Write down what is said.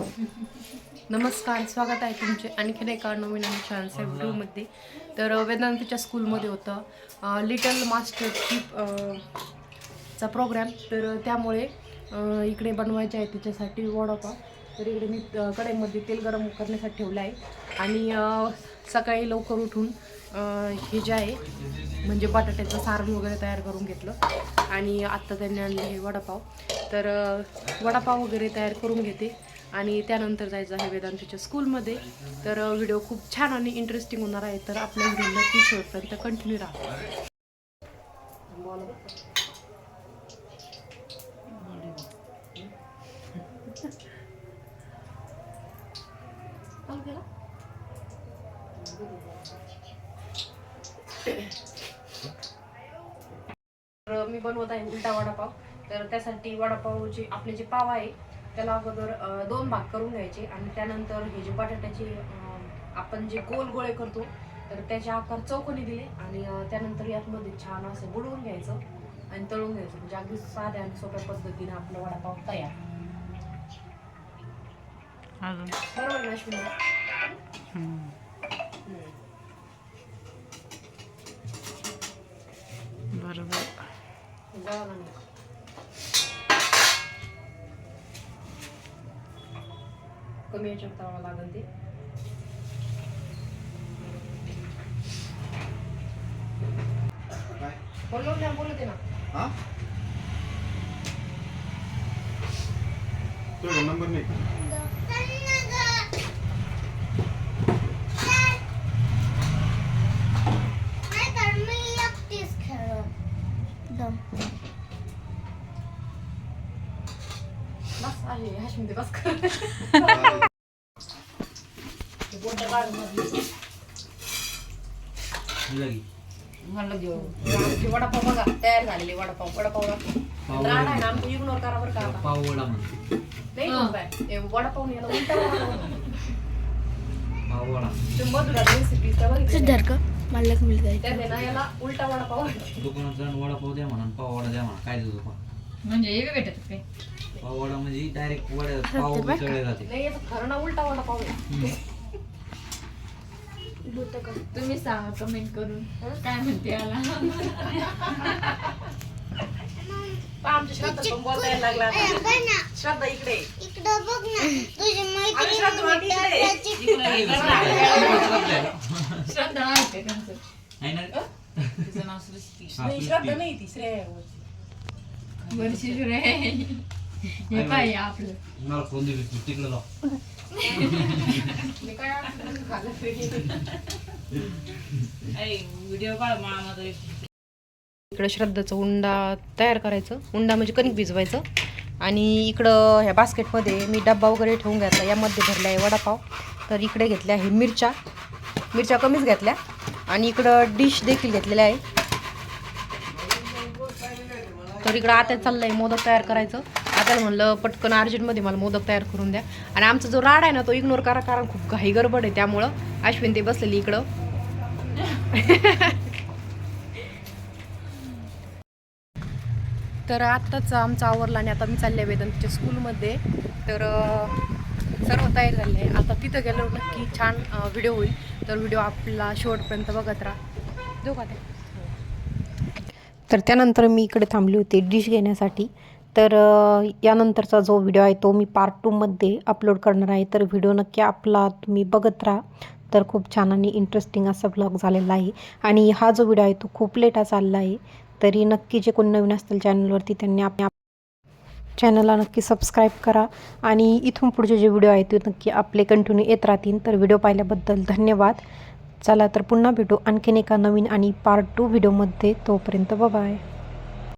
नमस्कार स्वागत आहे तुमचे आणखीन एका नवीन आणि छानशा व्हिडिओमध्ये. तर वेदांतीच्या स्कूलमध्ये होतं लिटल मास्टरशिप चा प्रोग्राम तर त्यामुळे इकडे बनवायचे आहे त्याच्यासाठी वडापाव. तर इकडे मी कढईमध्ये तेल गरम करण्यासाठी ठेवलं आहे. आणि सकाळी लवकर उठून हे जे आहे म्हणजे बटाट्याचं सारण वगैरे तयार करून घेतलं. आणि आत्ता त्यांनी आणले हे वडापाव. तर वडापाव वगैरे तयार करून घेते. आणि त्यानंतर जायचं आहे वेदांतीच्या स्कूलमध्ये तर व्हिडिओ खूप छान आणि इंटरेस्टिंग होणार आहे. तर आपल्या व्हिडिओ नक्की शेवटपर्यंत कंटिन्यू राहा. तर मी बनवत आहे उलटा वडापाव. तर त्यासाठी वडापाव जे आपले जे पाव आहे त्याला अगोदर दोन भाग करून घ्यायचे आणि त्यानंतर हे जे बटाट्याचे आपण जे गोल गोळे करतो तर त्याचे आकार चौकोनी दिले आणि त्यानंतर यातमध्ये छान असं बुडवून घ्यायचं आणि तळून घ्यायचं. म्हणजे अगदी साध्या आणि सोप्या पद्धतीने आपला वडापाव तयार. बरोबर ना. बरोबर. कमी याच्यात तळावं लागेल ते. बोललो ना बोलते ना हा? तुझा नंबर नाही आहे ह्याच्यामध्ये बस कर हा. बोटं काढून मधली. मला घेऊ. आमचे वडापाव बघा तयार झालेले वडापाव. वडापाव. राड आहे ना आमचं इग्नोर करा बरं का आता. पाववडा म्हणते नाही वडापाव नाही याला उलटा वडापाव पाववडा ते मधुरा रेसिपी बघितली सिद्धार्थ मला मिळत आहे. त्यात आहे ना याला उलटा वडापाव. दुकानात जाऊन वडापाव द्या म्हणा पाववडा द्या म्हणा. काय देतो म्हणजे भेटत काय पाववडा म्हणजे डायरेक्ट वड्या पाव मिसळले जाते. नाही याचा खरं ना उलटा आहे. हम्म. तुम्ही सांगा कमेंट करून. काय म्हणते याला? पहा, आमच्या श्रद्धा पण बोलता यायला लागला आता. श्रद्धा इकडे. इकडं बघ ना. तुझी अरे श्रद्धा इकडे. श्रद्धा माहिती त्यांचं? आहे ना? तिचं नाव सृष्टी. हा, नाही सृष्टी. श्रद्धा नाही ती श्रेया आहे. वरची. वर्षी रे हे काय आपलं? मला फोन दे तिकडे जाऊ मी काय आठवण खाल्लं तरी. व्हिडिओ काढ मला इकडं श्रद्धाचं उंडा तयार करायचं. उंडा म्हणजे कणिक भिजवायचं. आणि इकडं ह्या बास्केटमध्ये मी डब्बा वगैरे ठेवून घेतला. यामध्ये भरला आहे वडापाव. तर इकडे घेतल्या आहे मिरच्या. मिरच्या कमीच घेतल्या. आणि इकडं डिश देखील घेतलेल्या आहे. तर इकडं आता चाललं आहे मोदक तयार करायचं. आता म्हणलं पटकन अर्जंटमध्ये मला मोदक तयार करून द्या. आणि आमचा जो राड आहे ना तो इग्नोर करा कारण खूप घाई गडबड आहे. त्यामुळं अश्विन ते बसलेली इकडं. तर आत्ताच आमचा आवरला आणि आता मी चालले वेदांतच्या स्कूलमध्ये तर सर्व तयार झाले. आहे आता तिथं गेल्यावर नक्की छान व्हिडिओ होईल. तर व्हिडिओ आपला शेवटपर्यंत बघत राहा. देऊ का ते तर त्यानंतर मी इकडे थांबली होती डिश घेण्यासाठी. तर यानंतरचा जो व्हिडिओ आहे तो मी पार्ट टूमध्ये अपलोड करणार आहे. तर व्हिडिओ नक्की आपला तुम्ही बघत राहा. तर खूप छान आणि इंटरेस्टिंग असा ब्लॉग झालेला आहे. आणि हा जो व्हिडिओ आहे तो खूप लेटा चालला आहे. तरी नक्की जे कोण नवीन असतील चॅनलवरती त्यांनी आपल्या चॅनलला नक्की सबस्क्राईब करा. आणि इथून पुढचे जे व्हिडिओ आहेत ते नक्की आपले कंटिन्यू येत राहतील. तर व्हिडिओ पाहिल्याबद्दल धन्यवाद. चला तर पुन्हा भेटू आणखीन एका नवीन आणि पार्ट टू व्हिडिओमध्ये तोपर्यंत बाय